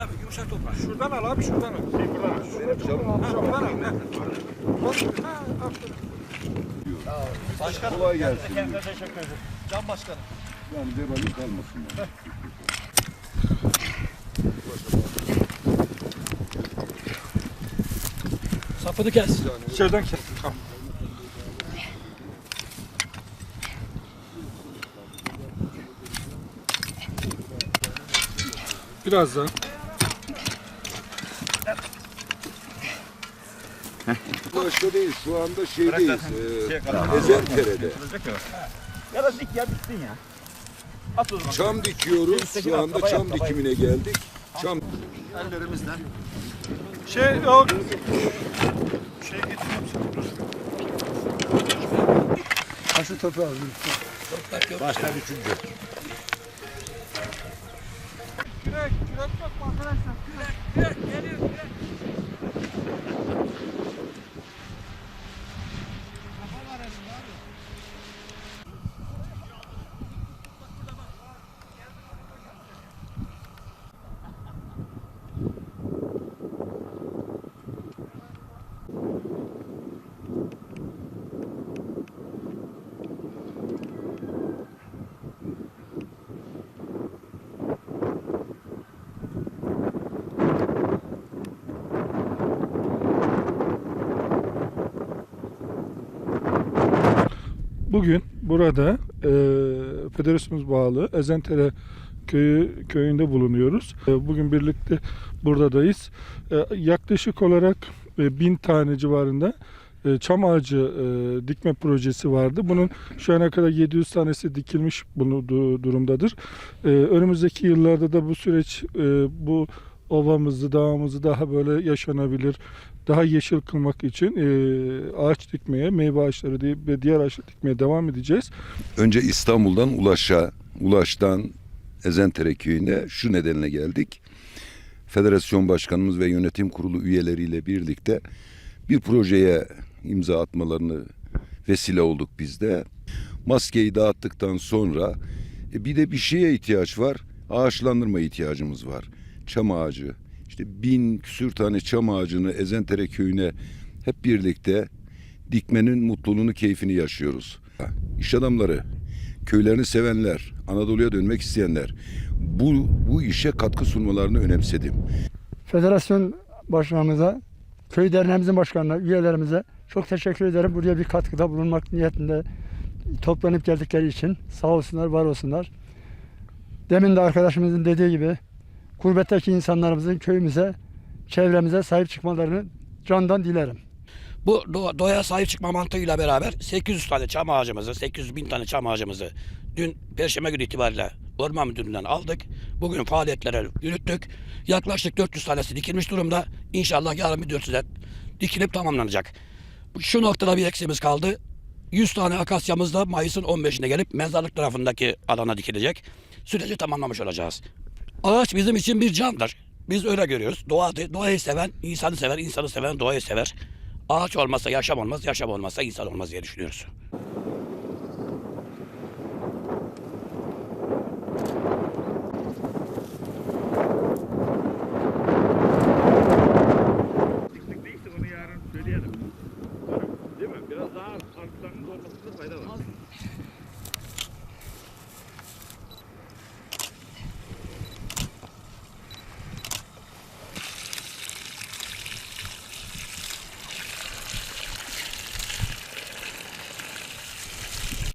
Abi yumuşak toprak. Şuradan al abi şuradan al. Şey buradan al. Şuradan, al. Ne? Bak, ha, aferin. Başkanım. Kolay gelsin. Kendine teşekkür ederim. Can başkanım. Yani vebalin kalmasın. Yani. Sapını kes. İçeriden kes. Tamam. Biraz Başka değil. Şu anda şeydeyiz. Şey E, kadar. Ezentere'de. Ya da dik ya bitsin ya. At o zaman. Çam dikiyoruz. Şu anda çam dikimine geldik. Çam Ellerimizden. Şey yok. Şey getiriyor musun? Dur. Taşı toprağı. Başkan üçüncü. Kürek, kürek yok mu arkadaşlar? Kürek, kürek geliyor kürek. Bugün burada e, federasyonumuz bağlı Ezentere köyü köyünde bulunuyoruz. E, bugün birlikte buradayız. E, yaklaşık olarak e, bin tane civarında e, çam ağacı e, dikme projesi vardı. Bunun şu ana kadar 700 tanesi dikilmiş bulunduğu durumdadır. E, önümüzdeki yıllarda da bu süreç e, bu ovamızı, dağımızı daha böyle yaşanabilir, daha yeşil kılmak için e, ağaç dikmeye, meyve ağaçları diye- ve diğer ağaçları dikmeye devam edeceğiz. Önce İstanbul'dan Ulaş'a, Ulaş'tan Ezentere köyüne şu nedenle geldik. Federasyon Başkanımız ve yönetim kurulu üyeleriyle birlikte bir projeye imza atmalarını vesile olduk biz de. Maskeyi dağıttıktan sonra e, bir de bir şeye ihtiyaç var. Ağaçlandırma ihtiyacımız var. Çam ağacı. İşte bin küsür tane çam ağacını Ezentere köyüne hep birlikte dikmenin mutluluğunu, keyfini yaşıyoruz. İş adamları, köylerini sevenler, Anadolu'ya dönmek isteyenler bu, bu işe katkı sunmalarını önemsedim. Federasyon başkanımıza, köy derneğimizin başkanına, üyelerimize çok teşekkür ederim. Buraya bir katkıda bulunmak niyetinde toplanıp geldikleri için sağ olsunlar, var olsunlar. Demin de arkadaşımızın dediği gibi gurbetteki insanlarımızın köyümüze, çevremize sahip çıkmalarını candan dilerim. Bu doğa- doğaya sahip çıkma mantığıyla beraber 800 tane çam ağacımızı, 800 bin tane çam ağacımızı dün Perşembe günü itibariyle Orman Müdürlüğü'nden aldık. Bugün faaliyetlere yürüttük. Yaklaşık 400 tanesi dikilmiş durumda. İnşallah yarın bir 400'e dikilip tamamlanacak. Şu noktada bir eksiğimiz kaldı. 100 tane akasyamız da Mayıs'ın 15'inde gelip mezarlık tarafındaki alana dikilecek. Süreci tamamlamış olacağız. Ağaç bizim için bir candır. Biz öyle görüyoruz. Doğa, doğayı seven, insanı sever, insanı seven doğayı sever. Ağaç olmazsa yaşam olmaz, yaşam olmazsa insan olmaz diye düşünüyoruz.